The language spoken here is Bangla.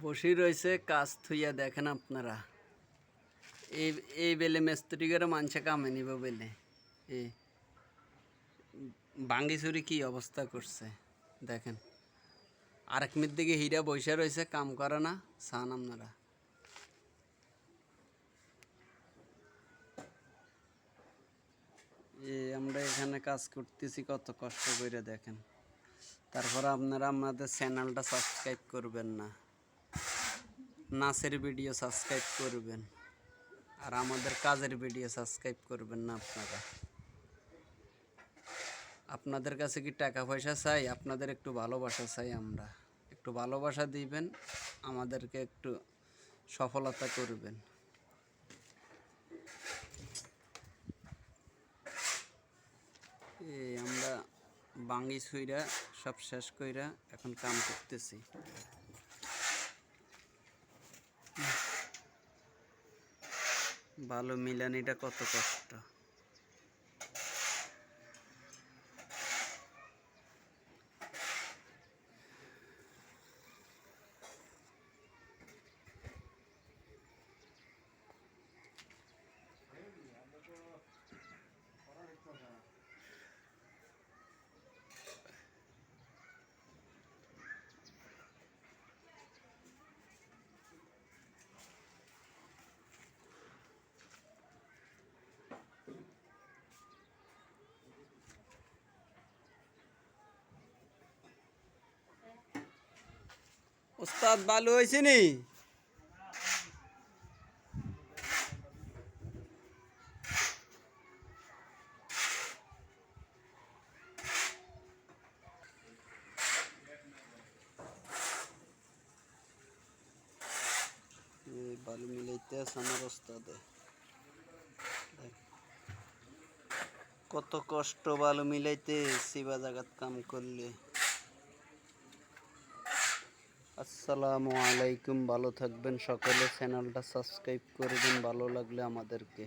বসে রয়েছে, কাজ থুইয়া দেখেন আপনারা। এই এই বেলে মিস্ত্রি করে মানুষে কামে নিব বেলে। এই বাঙ্গিচুরি কি অবস্থা করছে, দেখেন। আরেক মির দিকে হীরা বসে রয়েছে, কাম করে না সান আপনারা। এ, আমরা এখানে কাজ করতেছি, কত কষ্ট করে দেখেন। তারপরে আপনারা আমাদের চ্যানেলটা সাবস্ক্রাইব করবেন না। নাচের ভিডিও সাবস্ক্রাইব করবেন। আর আমাদের কাজের ভিডিও সাবস্ক্রাইব করবেন না আপনারা। আপনাদের কাছে কি টাকা পয়সা চাই? আপনাদের একটু ভালোবাসা চাই আমরা। একটু ভালোবাসা দিবেন, আমাদেরকে একটু সফলতা করবেন। আমরা বাঙ্গি ছুইরা সব শেষ কইরা এখন কাম করতেছি। ভালো মিলানিটা কত কষ্ট? ওস্তাদ ভালো হয়েছে নি? বালু মিলাইতে আছে আমার ওস্তাদে। কত কষ্ট বালু মিলাইতে সিবা জাগাত কাম করলে। আসসালামু আলাইকুম ভালো থাকবেন। সকলে চ্যানেলটা সাবস্ক্রাইব করবেন ভালো লাগলে আমাদেরকে।